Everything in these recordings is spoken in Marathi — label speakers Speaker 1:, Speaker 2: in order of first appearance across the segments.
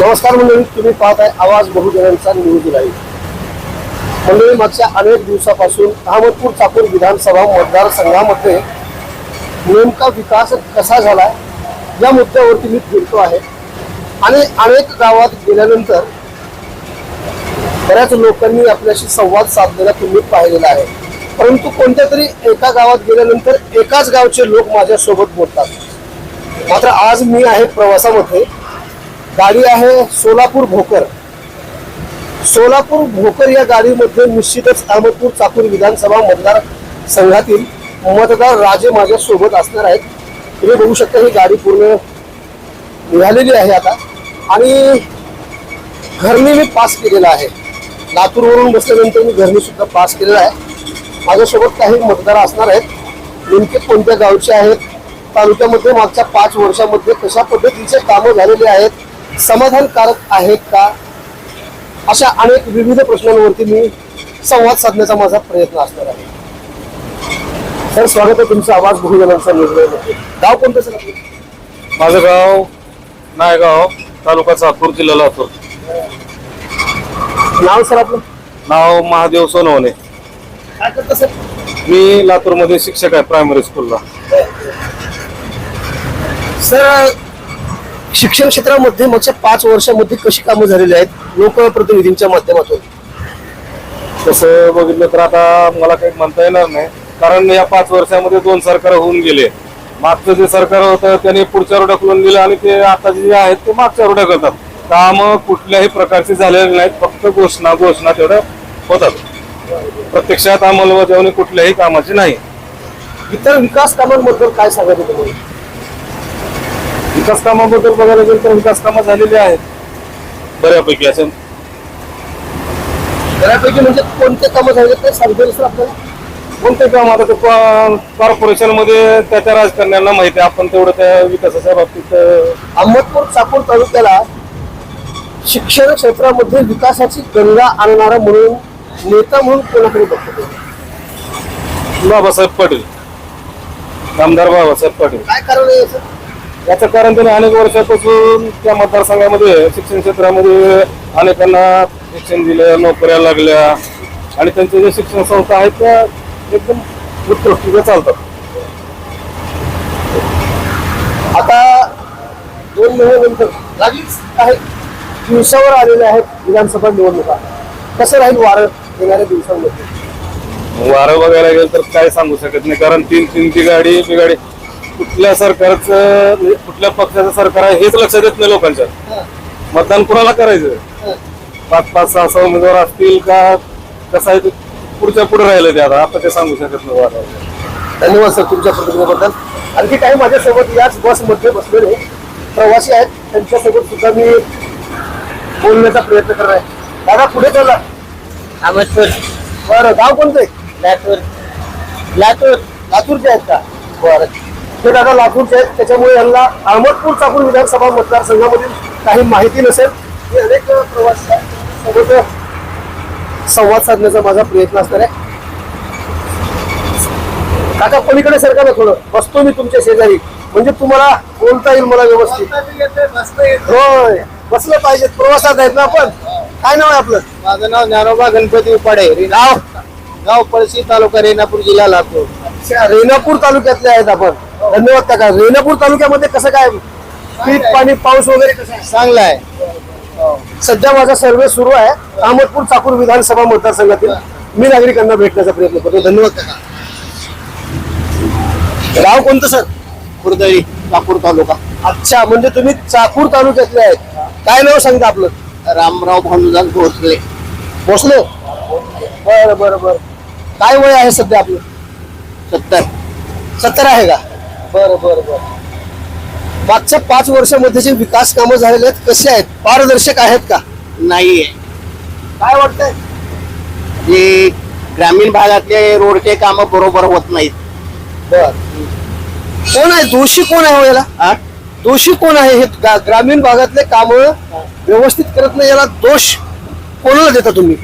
Speaker 1: नमस्कार मंडळी तुम्ही पाहत आहे आवाज बहुजनांचा न्यूज लाईव्ह. मंडळी मागच्या अनेक दिवसापासून अहमदपूर चाकूर विधानसभा मतदारसंघामध्ये नेमका विकास कसा झाला या मुद्द्यावरती मी फिरतो आहे. आणि अनेक गावात गेल्यानंतर बऱ्याच लोकांनी आपल्याशी संवाद साधलेला तुम्ही पाहिलेला आहे. परंतु कोणत्या तरी एका गावात गेल्यानंतर एकाच गावचे लोक माझ्यासोबत बोलतात. मात्र आज मी आहे प्रवासामध्ये. गाडी आहे सोलापूर भोकर. सोलापूर भोकर या गाडीमध्ये निश्चितच अहमदपूर चाकूर विधानसभा मतदार संघातील मतदार राजे माझ्या सोबत असणार आहेत. तुम्ही बघू शकता ही गाडी पूर्ण निघालेली आहे आता. आणि घरने मी पास केलेला आहे. लातूरवरून बसल्यानंतर मी घरणी सुद्धा पास केलेला आहे. माझ्यासोबत काही मतदार असणार आहेत. नेमके कोणत्या गावचे आहेत? तालुक्यामध्ये मागच्या पाच वर्षामध्ये कशा पद्धतीचे कामं झालेले आहेत? समाधानकारक आहेत का? अशा अनेक विविध प्रश्नांवरती मी संवाद साधण्याचा माझा प्रयत्न असणार आहे. सर स्वागत आहे तुमचा आवाज बहुजनांचा निर्णय गाव कोणतं सर?
Speaker 2: माझं गाव नायगाव तालुका चाकूर जिल्हा लातूर.
Speaker 1: नाव सर आपलं?
Speaker 2: नाव महादेव सोनवणे.
Speaker 1: काय करतं सर?
Speaker 2: मी लातूरमध्ये शिक्षक आहे प्रायमरी स्कूलला
Speaker 1: सर शिक्षण क्षेत्रामध्ये मागच्या पाच वर्षामध्ये कशी कामं झालेली आहेत लोकप्रतिनिधींच्या माध्यमातून?
Speaker 2: तसं बघितलं तर आता मला काही म्हणता येणार नाही. कारण या पाच वर्षामध्ये दोन सरकार होऊन गेले. मागचं जे सरकार होतं त्याने पुढच्यावर ढकलून दिलं आणि ते आता जे आहेत ते मागच्यावर ढकलतात काम कुठल्याही प्रकारचे झालेले नाहीत फक्त घोषणा घोषणा तेवढ्या होतात. प्रत्यक्षात अंमलबजावणी कुठल्याही कामाची नाही.
Speaker 1: इतर विकास कामांबद्दल काय सांगायचं तुम्हाला?
Speaker 2: विकास कामाबद्दल बघायला गेलं तर विकास कामं झालेली आहेत. बऱ्यापैकी असं.
Speaker 1: बऱ्यापैकी म्हणजे कोणते कामं झाले ते सांगता येईल सर आपल्याला?
Speaker 2: कोणते काम आता ते कॉर्पोरेशनमध्ये त्या त्या राजकारण्यांना माहिती आहे. आपण तेवढं त्या विकासाच्या बाबतीत
Speaker 1: अहमदपूर चाकूर तालुक्याला शिक्षण क्षेत्रामध्ये विकासाची गंगा आणणारा म्हणून नेता म्हणून कोणाकडे बघतो?
Speaker 2: बाबासाहेब पाटील. आमदार बाबासाहेब पाटील.
Speaker 1: काय कारण आहे याचं?
Speaker 2: कारण त्याने अनेक वर्षापासून त्या मतदारसंघामध्ये शिक्षण क्षेत्रामध्ये अनेकांना शिक्षण दिलं नोकऱ्या लागल्या आणि त्यांच्या ज्या शिक्षण संस्था आहेत त्या एकदम उत्कृष्टीने चालतात
Speaker 1: आता दोन महिन्यानंतर लागलीच काही दिवसावर आलेले आहेत विधानसभा निवडणुका कसं राहील वारं येणाऱ्या दिवसांमध्ये
Speaker 2: वारं बघायला गेलं तर काय सांगू शकत नाही कारण तीन तीन ती गाडी ती गाडी कुठल्या सरकारचं म्हणजे कुठल्या पक्षाचं सरकार आहे हेच लक्षात येत नाही लोकांच्या. मतदान कुणाला करायचं? पाच पाच सहा सहा उमेदवार असतील का? कसं आहे ते? पुढच्या पुढे राहिलं ते आता. आता ते सांगू शकत नाही वारं
Speaker 1: धन्यवाद सर तुमच्या प्रतिक्रियेबद्दल. आणखी काही माझ्यासोबत याच बसमध्ये बसलेले प्रवासी आहेत. त्यांच्यासोबत सुद्धा मी बोलण्याचा प्रयत्न करणार आहे. दादा पुढे चला.
Speaker 3: अहमदपूर
Speaker 1: बरं गाव कोणतं आहे?
Speaker 3: लातूर. लातूर.
Speaker 1: लातूरचे आहेत का? बरं. ते दादा लातूरचे आहेत. त्याच्यामुळे यांना अहमदपूर चाकूर विधानसभा मतदारसंघामधील काही माहिती नसेल. मी अनेक प्रवासी सोबत संवाद साधण्याचा माझा प्रयत्न असणार आहे. काका पलीकडे सरका ना थोडं. बसतो मी तुमच्या शेजारी. म्हणजे तुम्हाला बोलता येईल मला व्यवस्थित. होय. बसलं पाहिजे. प्रवासात आहेत ना आपण? काय नाव आहे आपलं?
Speaker 3: माझं नाव ज्ञानोबा गणपती उपाडे.
Speaker 1: गाव
Speaker 3: गाव पळशी तालुका रेणापूर जिल्हा लातूर.
Speaker 1: रेणापूर तालुक्यातले आहेत आपण. धन्यवाद काका. रेणापूर तालुक्यामध्ये कसं काय पीक पाणी पाऊस वगैरे
Speaker 3: चांगला आहे.
Speaker 1: सध्या माझा सर्वे सुरू आहे. अहमदपूर चाकूर विधानसभा मतदारसंघातील मी नागरिकांना भेटण्याचा प्रयत्न करतो. धन्यवाद काका. गाव कोणतं सर?
Speaker 3: खुर्दळी लातूर तालुका.
Speaker 1: अच्छा म्हणजे तुम्ही चाकूर तालुक्यातले आहेत. काय नाव सांगता आपलं?
Speaker 3: रामराव भानुदास भोसले.
Speaker 1: भोसले? बर बर बर. काय वय आहे सध्या आपलं?
Speaker 3: सत्तर.
Speaker 1: सत्तर आहे का? बर बर बर. मागच्या पाच वर्षामध्ये जे विकास कामं झालेले आहेत कसे आहेत? पारदर्शक आहेत का?
Speaker 3: नाहीये.
Speaker 1: काय वाटतंय?
Speaker 3: जे ग्रामीण भागातले रोडचे काम बरोबर होत नाहीत.
Speaker 1: बर. कोण आहे? दोषी कोण आहे हो याला?
Speaker 3: हा?
Speaker 1: दोषी कोण आहे? हे गा- ग्रामीण भागातले काम व्यवस्थित करत नाही याला दोष कोणाला देता तुम्ही?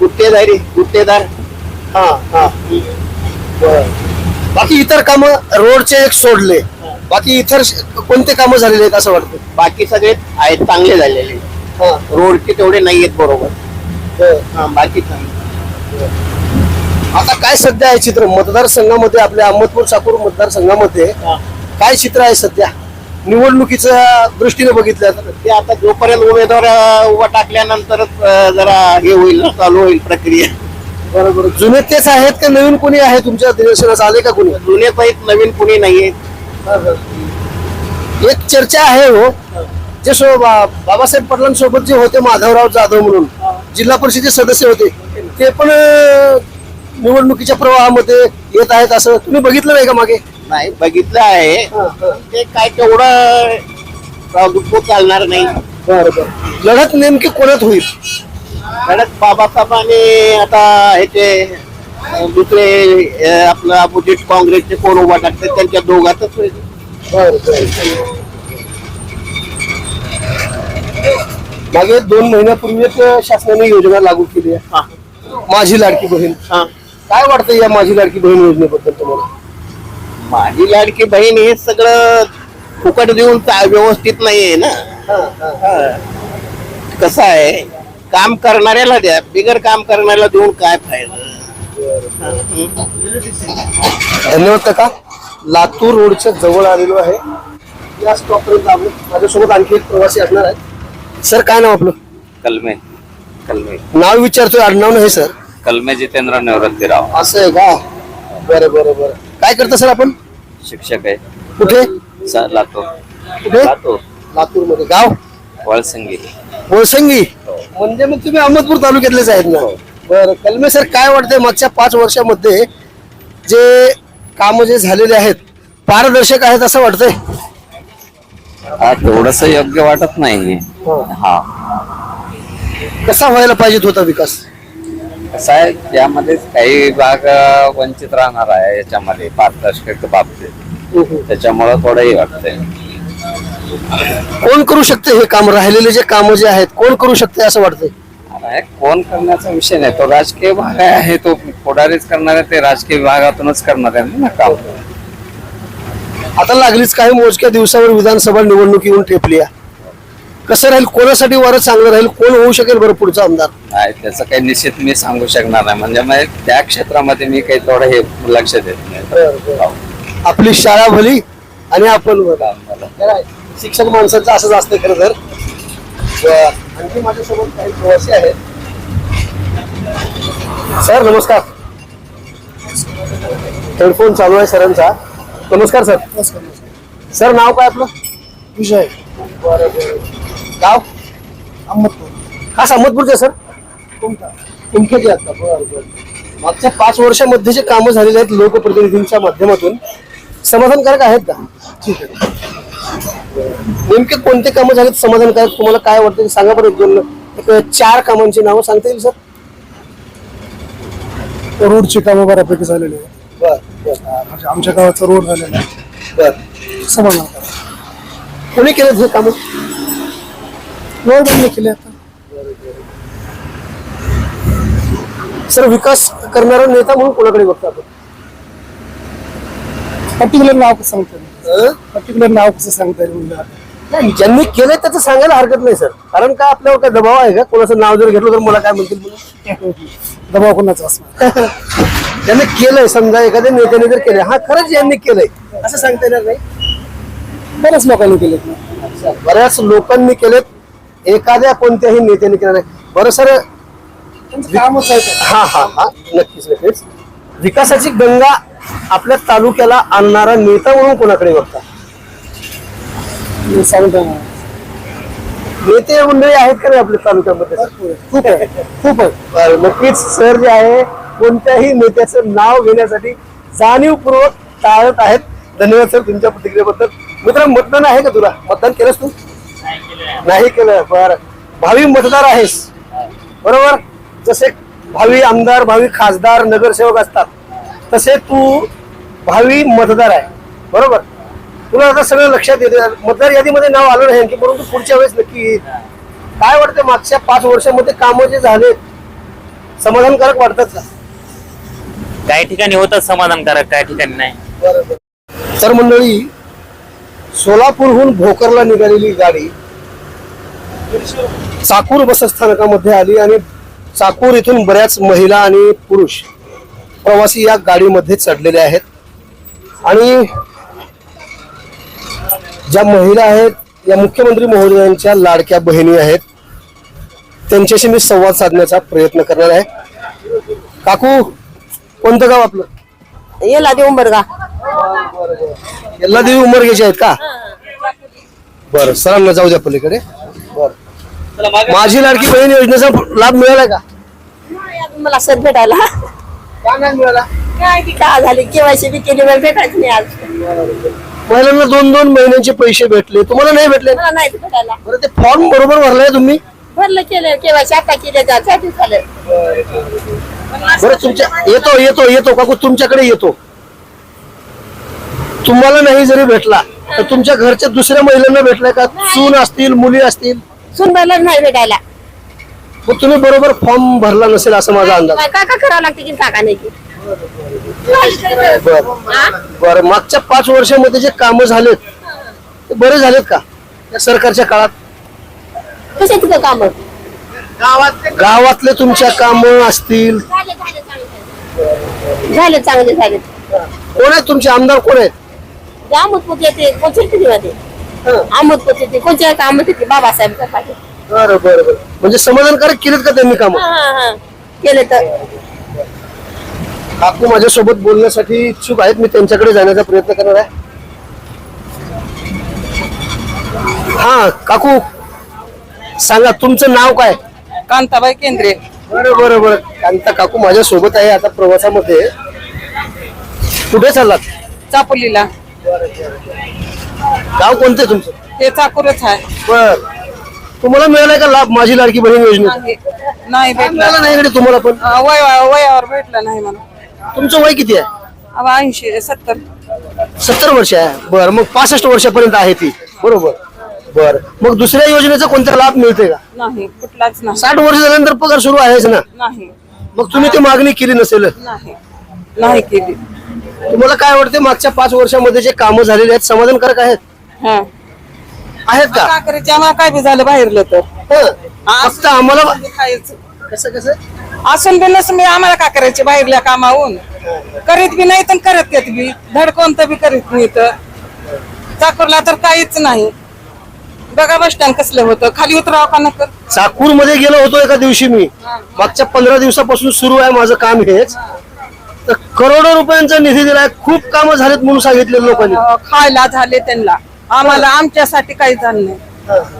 Speaker 3: गुत्तेदारी गुत्तेदार.
Speaker 1: हा हा. बर. बाकी इतर काम रोडचे एक सोडले. बाकी इतर कोणते कामं झालेले आहेत असं वाटतं?
Speaker 3: बाकी सगळे आहेत चांगले झालेले
Speaker 1: हा,
Speaker 3: रोडचे तेवढे नाही आहेत बरोबर.
Speaker 1: बरं.
Speaker 3: हा, बाकी.
Speaker 1: आता काय सध्या आहे चित्र? मतदारसंघामध्ये आपल्या अहमदपूर चाकूर मतदारसंघामध्ये काय चित्र आहे सध्या? निवडणुकीच्या दृष्टीने बघितलं तर?
Speaker 3: ते आता जोपर्यंत उमेदवार उभा टाकल्यानंतरच जरा हे होईल ना, चालू होईल प्रक्रिया.
Speaker 1: बरोबर. जुने तेच आहेत का नवीन कोणी आहे तुमच्या निदर्शनास आले का कोणी?
Speaker 3: जुने सहित नवीन कुणी नाहीये.
Speaker 1: एक चर्चा आहे हो. जे सो बाबासाहेब पाटलांसोबत जे होते माधवराव जाधव म्हणून जिल्हा परिषदेचे सदस्य होते ते पण निवडणुकीच्या प्रवाहामध्ये येत आहेत असं तुम्ही बघितलं नाही का मागे?
Speaker 3: नाही बघितलं आहे. ते काय तेवढं चालणार नाही.
Speaker 1: बरं बरं लढत नेमकी कोणात होईल?
Speaker 3: कडक बाबासाहेब आणि आता ह्याचे दुसरे आपलं अपोजिट काँग्रेसचे कोण उभा टाकतात त्यांच्या दोघातच
Speaker 1: मागे दोन महिन्यापूर्वी एक शासनाने योजना लागू केली आहे.
Speaker 3: हा,
Speaker 1: माझी लाडकी बहीण.
Speaker 3: हा.
Speaker 1: काय वाटतं या माझी लाडकी बहीण योजनेबद्दल तुम्हाला?
Speaker 3: माझी लाडकी बहीण हे सगळं फुकट देऊन व्यवस्थित नाहीये ना. कसं आहे काम करणाऱ्याला द्या बिगर काम करणाऱ्याला देऊन काय फायदा?
Speaker 1: धन्यवाद काका. लातूर रोडच्या जवळ आलेलो आहे. या स्टॉपपर्यंत आलो माझ्यासोबत आणखी एक प्रवासी असणार आहे सर काय नाव आपलं?
Speaker 4: कलमे. कलमे.
Speaker 1: नाव विचारतोय आडनाव नाही सर.
Speaker 4: कलमे जितेंद्र निवृत्तीराव
Speaker 1: असं आहे का? बरं बरं बरं. काय करता सर आपण?
Speaker 4: शिक्षक आहे.
Speaker 1: कुठे?
Speaker 4: स- लातूर.
Speaker 1: कुठे?
Speaker 4: लातूर.
Speaker 1: लातूरमध्ये गाव?
Speaker 4: वळसंगी.
Speaker 1: वळसंगी म्हणजे मग तुम्ही अहमदपूर तालुक्यातलेच आहेत ना? बरं कलमे सर काय वाटतंय मागच्या पाच वर्षामध्ये जे काम जे झालेले आहेत पारदर्शक आहेत असं वाटतंय?
Speaker 4: हा थोडस योग्य वाटत नाही हा.
Speaker 1: कसा व्हायला पाहिजे होता विकास?
Speaker 4: कसं आहे यामध्ये काही भाग वंचित राहणार आहे याच्यामध्ये पारदर्शक बाबतीत. त्याच्यामुळं थोडंही वाटतंय.
Speaker 1: कोण करू शकते हे काम? राहिलेले जे काम जे आहेत कोण करू शकते असं वाटतंय?
Speaker 4: कोण करण्याचा विषय नाही. तो राजकीय भाग आहे तो पुढारीच करणार आहे ते राजकीय विभागातूनच करणार आहे ना काम.
Speaker 1: आता लागलीच काही मोजक्या दिवसावर विधानसभा निवडणूक येऊन ठेपली आहे. कसं राहील कोणासाठी वारं चांगलं राहील कोण होऊ शकेल बरं पुढचा आमदार?
Speaker 4: नाही त्याचं काही निश्चित मी सांगू शकणार नाही. म्हणजे मग त्या क्षेत्रामध्ये मी काही थोडं हे लक्ष देत नाही.
Speaker 1: आपली शाळा भली आणि आपण भलं. आहे. शिक्षक माणसाचं असंच असतं खरं तर. आणखी माझ्यासोबत काही प्रवासी आहेत. सर नमस्कार. हेडफोन चालू आहे सरांचा. नमस्कार सर. सर नाव काय आपलं? विजय. गाव? अहमदपूर. खास अहमदपूरचे सर? कुमठ्याचे आता. बरं बरं. मागच्या पाच वर्षामध्ये जे कामं झालेले आहेत लोकप्रतिनिधींच्या माध्यमातून समाधानकारक आहेत का? ठीक आहे. नेमके कोणते कामं झालेत समाधानकारक तुम्हाला काय वाटतं? ते सांगा बरं एक दोन एक चार कामांची नावं सांगता येईल सर?
Speaker 5: रोडची कामं बऱ्यापैकी झालेली आहेत.
Speaker 1: बर बर.
Speaker 5: म्हणजे आमच्या गावाचा रोड झालेला आहे.
Speaker 1: बर.
Speaker 5: समाधान.
Speaker 1: कोणी केलेत हे कामं?
Speaker 5: रोड बंद केले आता.
Speaker 1: सर विकास करणारा नेता म्हणून कोणाकडे बघता आपण?
Speaker 5: पर्टिक्युलर नाव कसं सांगता
Speaker 1: अं?
Speaker 5: पर्टिक्युलर नाव कसं सांगता येईल?
Speaker 1: नाही, ज्यांनी केलंय त्याचं सांगायला हरकत नाही सर. कारण काय आपल्यावर काय दबाव आहे का? कोणाचं नाव जर घेतलं तर मला काय म्हणतील म्हणून
Speaker 5: दबाव कोणाचा असणार?
Speaker 1: त्यांनी केलंय समजा एखाद्या नेत्याने जर केलंय हा खरंच यांनी केलंय. असं सांगता येणार नाही.
Speaker 5: बऱ्याच लोकांनी केलेत
Speaker 1: बऱ्याच लोकांनी केलेत. एखाद्या कोणत्याही नेत्याने केलं नाही. बरं सर. हा हा हा. नक्कीच नक्कीच. विकासाची गंगा आपल्या तालुक्याला आणणारा नेता म्हणून कोणाकडे बघता?
Speaker 5: सांगतो.
Speaker 1: नेते मंडळी आहेत का नाही आपल्या तालुक्यामध्ये?
Speaker 5: खूप आहे. खूप आहे.
Speaker 1: नक्कीच सर जे आहे कोणत्याही नेत्याचं नाव घेण्यासाठी जाणीवपूर्वक टाळत आहेत. धन्यवाद सर तुमच्या प्रतिक्रियेबद्दल. मित्र मतदान आहे का तुला? मतदान केलंस तू? नाही केलं. बर. भावी मतदार आहेस. बरोबर? जसे भावी आमदार भावी खासदार नगरसेवक असतात. तसे तू भावी मतदार आहे. बरोबर? तुला आता सगळं लक्षात येते. मतदार यादीमध्ये नाव आलं नाही आणखी परंतु पुढच्या वेळेस नक्की येईल. काय वाटतं मागच्या पाच वर्षामध्ये कामं जे झाले समाधानकारक वाटतात का?
Speaker 6: काही ठिकाणी होतात समाधानकारक काही ठिकाणी नाही.
Speaker 1: तर मंडळी सोलापूरहून भोकरला निघालेली गाडी चाकूर बसस्थानकामध्ये आली आणि चाकूर इथून बऱ्याच महिला आणि पुरुष प्रवासी या गाडीमध्ये चढलेले आहेत. आणि ज्या महिला आहेत या मुख्यमंत्री महोदयांच्या लाडक्या बहिणी आहेत त्यांच्याशी मी संवाद साधण्याचा प्रयत्न करणार आहे. काकू कोणतं गाव आपलं?
Speaker 6: येला का.
Speaker 1: याला देवी उमरगेचे आहेत का? बरं सरांना जाऊ द्या पलीकडे. बर. माझी लाडकी बहीण योजनेचा लाभ मिळाला का?
Speaker 6: मला सर भेटायला.
Speaker 1: का नाही मिळाला
Speaker 6: काय ती का झाली? केवायसी बी केली मला भेटायचं नाही आज.
Speaker 1: महिलांना दोन दोन महिन्यांचे पैसे भेटले. तुम्हाला नाही भेटले?
Speaker 6: मला नाही भेटायला.
Speaker 1: बरं ते फॉर्म बरोबर भरलाय तुम्ही?
Speaker 6: भरलं केलं केवायसी आता केले जायचं झालं.
Speaker 1: बरं तुमच्या येतो येतो येतो काकू तुमच्याकडे येतो. तुम्हाला नाही जरी भेटला तर तुमच्या घरच्या दुसऱ्या महिलांना भेटलाय का? सून असतील मुली असतील?
Speaker 6: सुनबाईला नाही भेटायला.
Speaker 1: मग तुम्ही बरोबर फॉर्म भरला नसेल असं माझा अंदाज.
Speaker 6: काय का करावं लागते की काका नाही की?
Speaker 1: बरं? बरं मागच्या पाच वर्षामध्ये जे कामं झालेत ते बरे झालेत का? या सरकारच्या काळात?
Speaker 6: कसे तिथं काम?
Speaker 1: गावातले तुमच्या कामं असतील.
Speaker 6: झाले चांगले झाले.
Speaker 1: कोण आहेत तुमचे? आमदार कोण आहेत?
Speaker 6: अहमदपूर येते मध्ये अहमदपूर येते कोणत्या काम येते बाबासाहेब. पाटील
Speaker 1: बरं बरं बरं. म्हणजे समाधानकारक केलेत का त्यांनी कामं?
Speaker 6: हा हा हा. केले तर.
Speaker 1: काकू माझ्यासोबत बोलण्यासाठी इच्छुक आहेत. मी त्यांच्याकडे जाण्याचा प्रयत्न करणार आहे. हा काकू. सांगा तुमचं नाव काय?
Speaker 7: कांताबाई केंद्रे.
Speaker 1: बरं बरं बरं. कांता काकू माझ्या सोबत आहे आता प्रवासामध्ये. कुठे चाललात?
Speaker 7: चापोलीला.
Speaker 1: गाव कोणतं आहे तुमचं?
Speaker 7: ते चाकूरच आहे.
Speaker 1: बर. तुम्हाला मिळालाय का लाभ? माझी लाडकी बहीण योजनेचा
Speaker 7: नाही नाही भेटला.
Speaker 1: मिळाला नाही इकडे तुम्हाला पण?
Speaker 7: अं, वय वयावर भेटला नाही मला.
Speaker 1: तुमचं वय किती आहे?
Speaker 7: अब ऐंशी सत्तर.
Speaker 1: सत्तर वर्ष आहे. बर मग पासष्ट वर्षापर्यंत आहे ती. बरोबर. बर. मग दुसऱ्या योजनेचा कोणता लाभ मिळते का?
Speaker 7: नाही कुठलाच नाही.
Speaker 1: साठ वर्ष झाल्यानंतर पगार सुरू आहेच ना?
Speaker 7: नाही.
Speaker 1: मग तुम्ही ती मागणी केली नसेल?
Speaker 7: नाही. नाही केली.
Speaker 1: तुम्हाला काय वाटते मागच्या पाच वर्षामध्ये जे कामं झालेली आहेत समाधानकारक आहेत?
Speaker 7: हा.
Speaker 1: आहेत का?
Speaker 7: आम्हाला काय बी झालं बाहेरलं तर.
Speaker 1: हं. फक्त आम्हाला
Speaker 7: खायचं.
Speaker 1: कसं कसं?
Speaker 7: असून बी नसून बी आम्हाला काय करायचे बाहेरल्या कामाहून. करीत बी नाही तर करत येत बी. धड कोणतं बी करीत नाही तर. चाकूरला तर काहीच नाही. बघा बस स्टँड कसलं होतं. खाली उतरावं का नकर
Speaker 1: चाकूरमध्ये गेलो होतो एका दिवशी मी. मागच्या पंधरा दिवसापासून सुरू आहे माझं काम हेच. तर करोडो रुपयांचा निधी दिलाय. खूप कामं झालेत म्हणून सांगितले लोकांनी.
Speaker 7: खायला झाले त्यांना. आम्हाला आमच्यासाठी काही झालं नाही.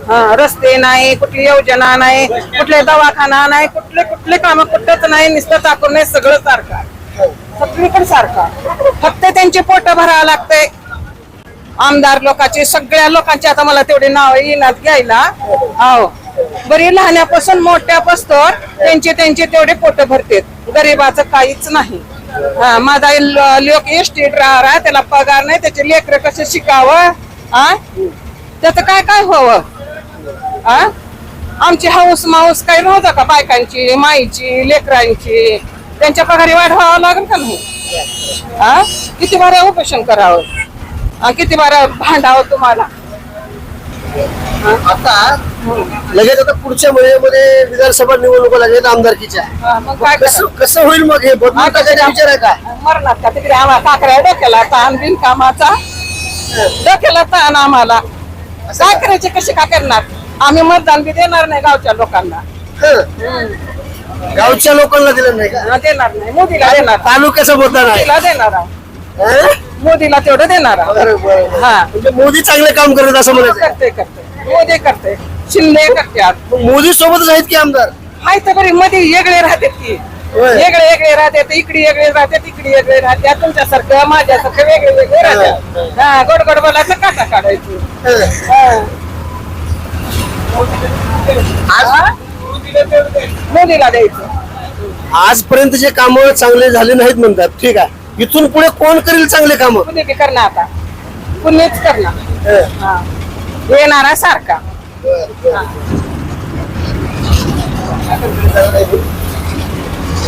Speaker 7: हा, रस्ते नाही कुठली योजना नाही कुठले दवाखाना नाही कुठले कुठले काम कुठंच नाही नुसतं टाकून नाही सगळं सारखं आहे. सगळीकडे सारखं. फक्त त्यांची पोट भरावं लागतंय. आमदार लोकांचे सगळ्या लोकांचे आता मला तेवढे नाव येणार घ्यायला. हो बरी लहान्यापासून मोठ्या पस्तोर त्यांचे त्यांचे तेवढे पोट भरतेत. गरीबाचं काहीच नाही. हा, माझा लोक एसटी ड्रायव्हर आहे त्याला पगार नाही त्याचे लेकर कसं शिकावं? त्याचं काय काय व्हावं? हा आमची हाऊस माऊस काही नव्हतं का बायकांची माईची लेकरांची? त्यांच्या पगारी वाढ व्हावं लागेल का नाही? किती बारा उपोषण करावं? किती बारा भांडावं तुम्हाला?
Speaker 1: आता लगेच आता पुढच्या महिन्यामध्ये विधानसभा निवडणुका लागेल आमदारकीच्या.
Speaker 7: मग काय
Speaker 1: कसं कसं होईल मग हे? बदलून विचार आहे का?
Speaker 7: मरणार का? तिकडे आम्हाला काकऱ्या डोक्याला ताण बिनकामाचा डोक्याला ताण आम्हाला. काय करायचे कसे काय करणार? आम्ही मतदान बी देणार नाही गावच्या लोकांना.
Speaker 1: गावच्या लोकांना दिलं नाही का?
Speaker 7: देणार नाही. मोदीला देणार.
Speaker 1: तालुक्याचं मतदान आहे.
Speaker 7: मोदीला देणार आहोत. मोदीला तेवढं देणार आहोत.
Speaker 1: बरं, बरं, बरं.
Speaker 7: हा.
Speaker 1: म्हणजे मोदी चांगले काम करत असं म्हणायचं.
Speaker 7: करते करते मोदी करते शिंदे करते
Speaker 1: मग मोदी सोबतच आहेत की आमदार?
Speaker 7: तर बरी मध्ये वेगळे राहतात की. वेगळे वेगळे राहतात इकडे वेगळे राहतात इकडे वेगळे राहतात. तुमच्यासारखं माझ्यासारखं वेगळे वेगळे राहतात. हा. गोड गोड बोलायचं काटा काढायची? मोदीला द्यायचं.
Speaker 1: आजपर्यंत जे काम चांगले झाले नाहीत म्हणतात ठीक आहे. इथून पुढे कोण करील चांगले काम?
Speaker 7: बी करणार आता. पुणेच करणार हा. येणारा सारखा.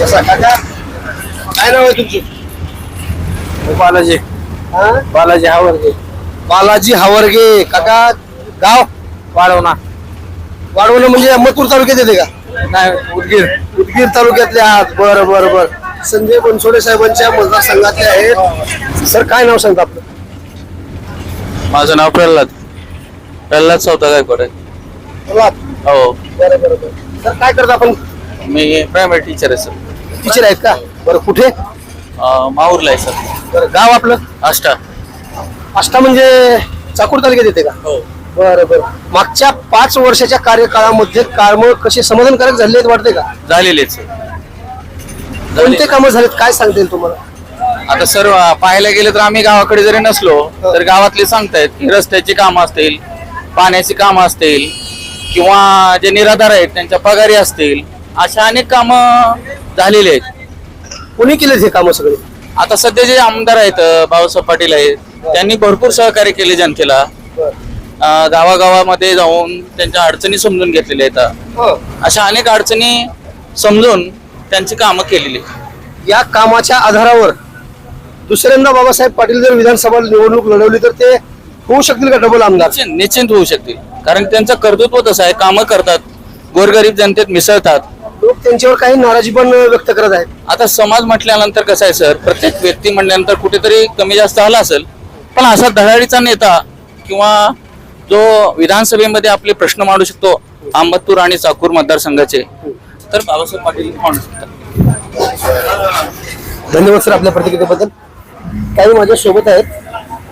Speaker 1: काय नाव आहे तुमचे?
Speaker 2: बालाजी.
Speaker 1: हा?
Speaker 2: बालाजी हावर्गे.
Speaker 1: बालाजी हावरगे. काका गाव?
Speaker 2: वाढवणार
Speaker 1: वाढवणं म्हणजे अहमदपूर तालुक्यात येते का?
Speaker 2: नाही उदगीर.
Speaker 1: उदगीर तालुक्यातले आहात. बरं बरं बरं. संजय बनसोडे साहेबांच्या मतदारसंघातले आहेत. सर काय नाव सांगता आपलं?
Speaker 8: माझं नाव प्रल्हाद. प्रल्हाद चौथा गायकवाड आहे
Speaker 1: प्रल्हाद.
Speaker 8: हो.
Speaker 1: बरं बरं बरं. सर काय करता आपण?
Speaker 8: मी प्रायमरी टीचर आहे सर.
Speaker 1: टीचर आहेत का? बरं कुठे?
Speaker 8: माहूरला आहे सर.
Speaker 1: बरं गाव आपलं?
Speaker 8: आष्टा.
Speaker 1: आष्टा म्हणजे चाकूर तालुक्यात येते का?
Speaker 8: हो.
Speaker 1: बरं बरं. मागच्या पाच वर्षाच्या कार्यकाळामध्ये काम कसे समाधानकारक झाले आहेत वाटते का?
Speaker 8: झालेले आहेत सर.
Speaker 1: कोणते कामं झालेत? काय सांगता येईल तुम्हाला?
Speaker 8: आता सर पाहायला गेलं तर आम्ही गावाकडे जरी नसलो तर गावातले सांगतायत की रस्त्याची कामं असतील पाण्याची कामं असतील किंवा जे निराधार आहेत त्यांच्या पगारी असतील अशा अनेक कामं झालेली आहेत.
Speaker 1: कोणी केलेत हे कामं सगळे?
Speaker 8: आता सध्या जे आमदार आहेत अं, बाबासाहेब पाटील आहेत त्यांनी भरपूर सहकार्य केले जनतेला. अं, गावागावामध्ये जाऊन त्यांच्या अडचणी समजून घेतलेल्या आहेत.
Speaker 1: हं.
Speaker 8: अशा अनेक अडचणी समजून त्यांची कामं केलेली आहेत.
Speaker 1: या कामाच्या आधारावर दुसऱ्यांदा बाबासाहेब पाटील जर विधानसभा निवडणूक लढवली तर ते होऊ शकतील का डबल आमदार?
Speaker 8: निश्चित निश्चिंत होऊ शकतील. कारण त्यांचं कर्तृत्व तसं आहे. कामं करतात. गोरगरीब जनतेत मिसळतात.
Speaker 1: त्यांच्यावर काही नाराजी पण व्यक्त करत आहेत.
Speaker 8: आता समाज म्हटल्यानंतर कसं आहे सर? प्रत्येक व्यक्ती म्हणल्यानंतर कुठेतरी कमी जास्त आला असेल. पण असा धडाडीचा नेता किंवा जो विधानसभेमध्ये आपले प्रश्न मांडू शकतो अहमदपूर आणि चाकूर मतदारसंघाचे तर बाबासाहेब पाटील मांडू शकतात?
Speaker 1: धन्यवाद सर आपल्या प्रतिक्रियेबद्दल. काही माझ्या सोबत आहेत.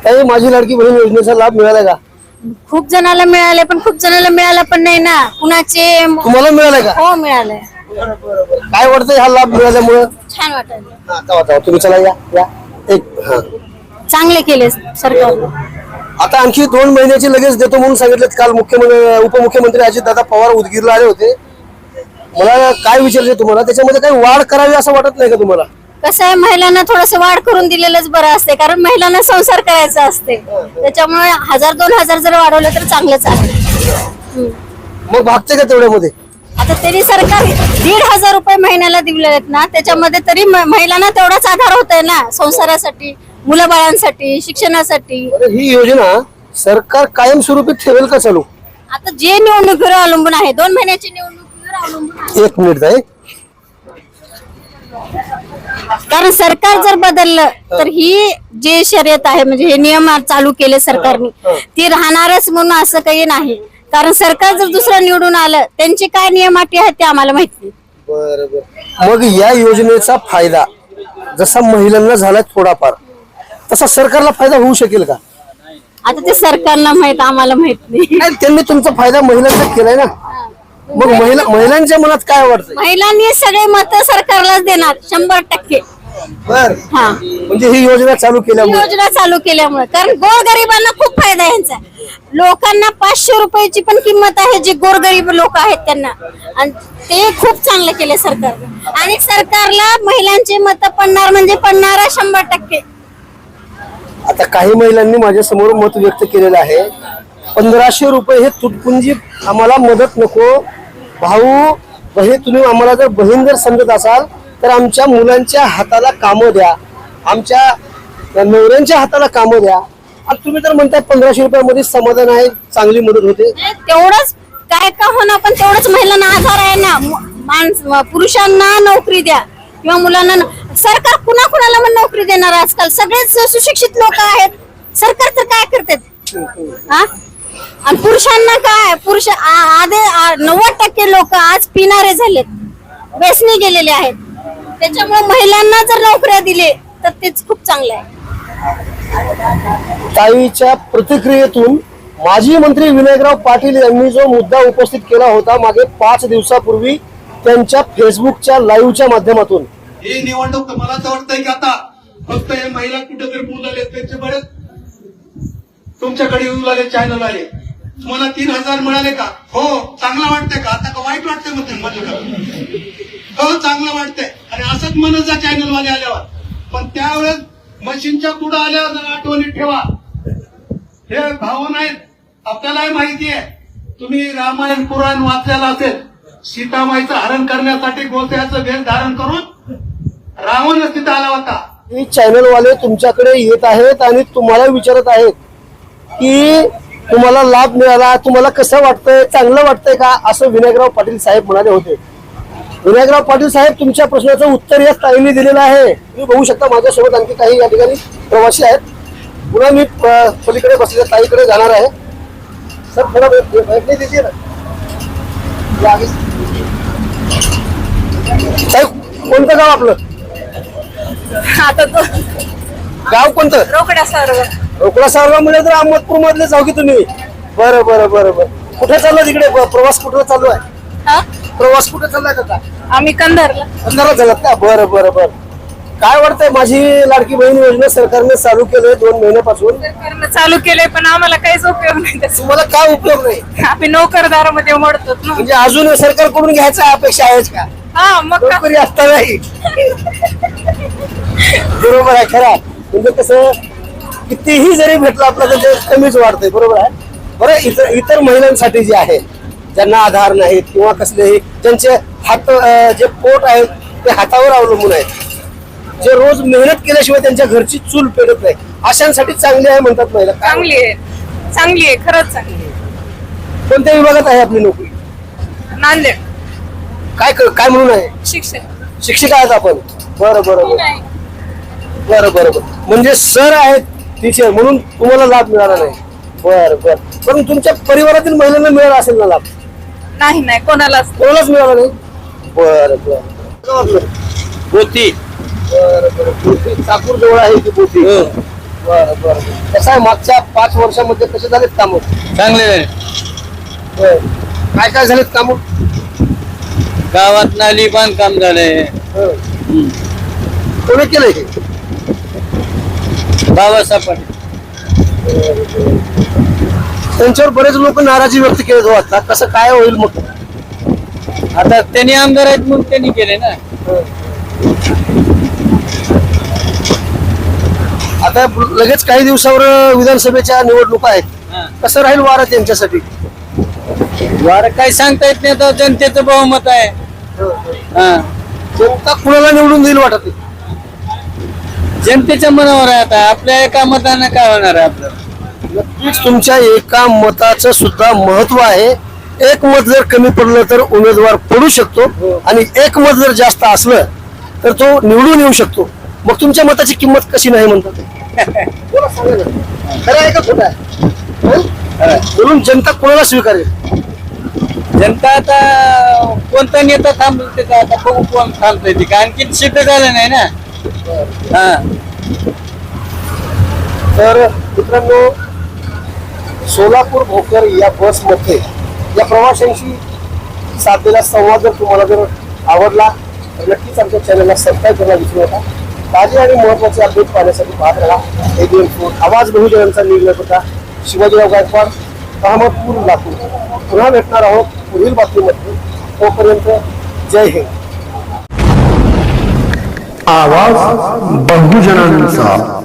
Speaker 1: काही माझी लाडकी बहीण योजनेचा लाभ मिळाला का?
Speaker 6: खूप जणाला मिळाले पण खूप जणाला मिळाला पण नाही ना. कुणाचे
Speaker 1: तुम्हाला मिळाला का?
Speaker 6: हो मिळाले
Speaker 1: काय वाटतंय हा लाभ मिळाल्यामुळं
Speaker 6: छान वाटलं
Speaker 1: हा, तुम्ही चला या या. एक हा.
Speaker 6: चांगले केले सरकारने
Speaker 1: आता आणखी दोन महिन्याची लगेच देतो म्हणून सांगितलं काल मुख्यमंत्री उपमुख्यमंत्री अजितदादा पवार उदगीरला आले होते. मला काय विचारायचं तुम्हाला? त्याच्यामध्ये काही वाढ करावी असं वाटत नाही का तुम्हाला?
Speaker 6: कसं आहे महिलांना थोडस वाढ करून दिलेलंच बरं असते कारण महिलांना संसार करायचा असते त्याच्यामुळे हजार दोन हजार जर वाढवले तर चांगलंच आहे.
Speaker 1: मग भागते का तेवढ्यामध्ये?
Speaker 6: आता तरी सरकार दीड हजार रुपये महिन्याला दिले आहेत ना त्याच्यामध्ये तरी महिलांना तेवढाच आधार होत आहे ना संसारासाठी मुलाबाळांसाठी शिक्षणासाठी.
Speaker 1: बरं, ही योजना सरकार कायमस्वरूपी ठेवेल का चालू?
Speaker 6: आता जे निवडणुकीवर अवलंबून आहे दोन महिन्याची निवडणुकीवर अवलंबून आहे.
Speaker 1: एक मिनिट आहे
Speaker 6: कारण सरकार जर बदललं तर ही जे शर्यत आहे म्हणजे हे नियम चालू केले सरकारने ती राहणारच म्हणून असं काही नाही. कारण सरकार जर दुसरं निवडून आलं त्यांचे काय नियम अटी आहेत ते आम्हाला माहीत नाही.
Speaker 1: बरोबर. मग या योजनेचा फायदा जसा महिलांना झाला थोडाफार तसा सरकारला फायदा होऊ शकेल का?
Speaker 6: आता ते सरकारला माहीत आम्हाला माहीत नाही.
Speaker 1: नाही त्यांनी तुमचा फायदा महिलांना केलाय ना. मग महिला महिलांच्या मनात काय वाटतंय?
Speaker 6: महिलांनी सगळे मत सरकारलाच देणार शंभर टक्के.
Speaker 1: बर.
Speaker 6: हा.
Speaker 1: म्हणजे ही योजना चालू
Speaker 6: ही
Speaker 1: केल्यामुळे
Speaker 6: योजना चालू केल्यामुळे. कारण गोरगरिबांना खूप फायदा आहे यांचा. लोकांना पाचशे रुपयाची पण किंमत आहे जे गोरगरीब लोक आहेत त्यांना. आणि ते खूप चांगलं केले सरकारने. आणि सरकारला महिलांचे मत पडणार म्हणजे पडणार शंभर टक्के.
Speaker 1: आता काही महिलांनी माझ्यासमोर मत व्यक्त केलेलं आहे. पंधराशे रुपये हे तुटपुंजी आम्हाला मदत नको. भाऊ बहे तुम्ही आम्हाला जर बहीण जर समजत असाल तर आमच्या मुलांच्या हाताला कामं द्या. आमच्या नवऱ्यांच्या हाताला कामं द्या. आणि तुम्ही तर म्हणताय पंधराशे रुपयामध्ये समाधान आहे चांगली मदत होते.
Speaker 6: तेवढंच काय का होणार पण तेवढंच महिलांना आधार आहे ना. माणस पुरुषांना नोकरी द्या. किंवा मुलांना न- सरकार कुणा कुणाला पण नोकरी देणार आजकाल? सगळेच सुशिक्षित लोक आहेत. सरकार तर काय करतात? हा? आणि पुरुषांना काय? पुरुष आ- आधे आ- नव्वद टक्के लोक आज पिणारे झालेत. व्यसनी गेलेले आहेत. त्याच्यामुळे महिलांना जर नोकऱ्या दिले तर तेच खूप चांगलं आहे.
Speaker 1: ताईच्या प्रतिक्रियेतून माजी मंत्री विनायकराव पाटील यांनी जो मुद्दा उपस्थित केला होता मागे पाच दिवसापूर्वी त्यांच्या फेसबुकच्या लाईव्हच्या माध्यमातून.
Speaker 9: ही निवडणूक मला तर वाटतंय की आता फक्त हे महिला कुठेतरी बोलाले त्यांचे बरेच तुमच्याकडे येऊ लागले चॅनल आले. तुम्हाला तीन हजार मिळाले का? हो चांगलं वाटतंय का? आता का वाईट वाटतंय मग मध्ये हो चांगलं वाटतंय आणि असंच म्हणत जा चॅनल वाले आल्यावर. पण त्यावेळेस मशीनच्या पुढे आल्यावर जरा आठवणीत ठेवा. हे भावना आहेत. आपल्यालाही माहिती आहे. तुम्ही रामायण पुराण वाचलेलं असेल सीतामाईचं हरण करण्यासाठी गोत्याचं भेद धारण करून रावणच तिथं आला होता.
Speaker 1: हे चॅनल वाले तुमच्याकडे येत आहेत आणि तुम्हाला विचारत आहेत की तुम्हाला लाभ मिळाला तुम्हाला कसं वाटतंय चांगलं वाटतंय का असं विनायकराव पाटील साहेब म्हणाले होते. विनायकराव पाटील साहेब तुमच्या प्रश्नाचं उत्तर या ताईंनी दिलेलं आहे. तुम्ही बघू शकता माझ्यासोबत आणखी काही या ठिकाणी प्रवासी आहेत. पुन्हा मी पलीकडे बसलेल्या ताईकडे जाणार आहे. सर थोडा. ताई कोणतं गाव आपलं?
Speaker 7: आता तो
Speaker 1: गाव कोणतं?
Speaker 7: रोकड्या सर्व.
Speaker 1: रोकडा मिळेल तर अहमदपूर मधले जाऊ की तुम्ही? बरं बरं बरं बरं. कुठे चाललो तिकडे? प्रवास कुठे चालू आहे? प्रवास कुठे चाललाय का
Speaker 7: आम्ही कंधारला.
Speaker 1: अंधारात झालात का? बरं बरं बरं. काय वाटतंय माझी लाडकी बहीण योजना सरकारने चालू केलंय दोन महिन्यापासून.
Speaker 7: सरकारनं चालू केलंय पण आम्हाला काहीच उपयोग नाही त्याचा.
Speaker 1: तुम्हाला काय उपयोग नाही?
Speaker 7: आम्ही नोकरदारामध्ये मोडतो ना.
Speaker 1: म्हणजे अजून सरकारकडून घ्यायचा अपेक्षा आहेच का?
Speaker 7: हा मग का?
Speaker 1: नोकरी असतानाही बरोबर आहे खरा म्हणजे कसं कितीही जरी भेटलं आपलं तर ते कमीच वाढतंय बरोबर आहे. बरं इतर इतर महिलांसाठी जे आहे ज्यांना आधार नाहीत किंवा कसलेही. त्यांचे हात जे पोट आहेत ते हातावर अवलंबून आहेत. जे रोज मेहनत केल्याशिवाय त्यांच्या घरची चूल पेटत नाही. अशांसाठी चांगली आहे म्हणतात महिला.
Speaker 7: चांगली आहे. चांगली आहे खरंच चांगली आहे.
Speaker 1: कोणत्या विभागात आहे आपली नोकरी?
Speaker 7: नांदेड.
Speaker 1: काय क- काय म्हणून आहे?
Speaker 7: शिक्षण
Speaker 1: शिक्षिका आहेत आपण. बरं बरं बरं. बरं बरं बरं. म्हणजे सर आहेत टीचर म्हणून तुम्हाला लाभ मिळाला नाही. बरं बरं. पण तुमच्या परिवारातील महिलांना मिळाला असेल ना लाभ?
Speaker 7: नाही नाही कोणालाच
Speaker 1: कोणालाच मिळाला नाही? बरं बरं?
Speaker 10: होती
Speaker 1: बरं बरं. बोथी चाकूर जवळ आहे की बोथी बरं बरं बरं. कसं आहे मागच्या पाच वर्षामध्ये कसे झालेत कामं?
Speaker 10: चांगले झाले.
Speaker 1: काय काय झालेत कामं?
Speaker 10: गावात नाली बांधकाम झाले.
Speaker 1: हं. कोणी केलंय
Speaker 10: बाबासाहेब
Speaker 1: त्यांच्यावर बरेच लोक नाराजी व्यक्त केली हो आता. कसं काय होईल मग?
Speaker 10: आता त्यांनी आमदार आहेत म्हणून त्यांनी केले ना.
Speaker 1: आता लगेच काही दिवसावर विधानसभेच्या निवडणुका आहेत. कसं राहील वारं त्यांच्यासाठी?
Speaker 10: वारं काही सांगता येत नाही आता जनतेचं बहुमत आहे. हा.
Speaker 1: जनता कुणाला निवडून देईल वाटत.
Speaker 10: जनतेच्या मनावर आहे आता. आपल्या एका मतानं काय होणार आहे आपलं?
Speaker 1: नक्कीच तुमच्या एका मताचं सुद्धा महत्त्व आहे. एक मत जर कमी पडलं तर उमेदवार पडू शकतो आणि एक मत जर जास्त असलं तर तो निवडून येऊ शकतो. मग तुमच्या मताची किंमत कशी नाही म्हणतात. खरं आहे का खोटं आहे? म्हणून जनता कोणाला स्वीकारेल?
Speaker 10: जनता आता कोणता नेता थांबल त्याचा आता बघू कोण थांबतंय ते. काय आणखी सिद्ध झालं नाही ना? हा.
Speaker 1: तर मित्रांनो सोलापूर भोकर या बसमध्ये या प्रवाशांशी साधलेला संवाद जर तुम्हाला जर आवडला तर नक्कीच आमच्या चॅनलला सबस्क्राईब करायला विसरू नका. ताजे आणि महत्त्वाचे अपडेट पाहण्यासाठी पाहत राहा. एबीएन फोन आवाज बहुजनांचा निर्णय होता. शिवाजीराव गायकवाड अहमदपूर लातूर. पुन्हा भेटणार आहोत पुढील बातमीमध्ये. तोपर्यंत जय हिंद.
Speaker 11: आवाज बहुजनांचा.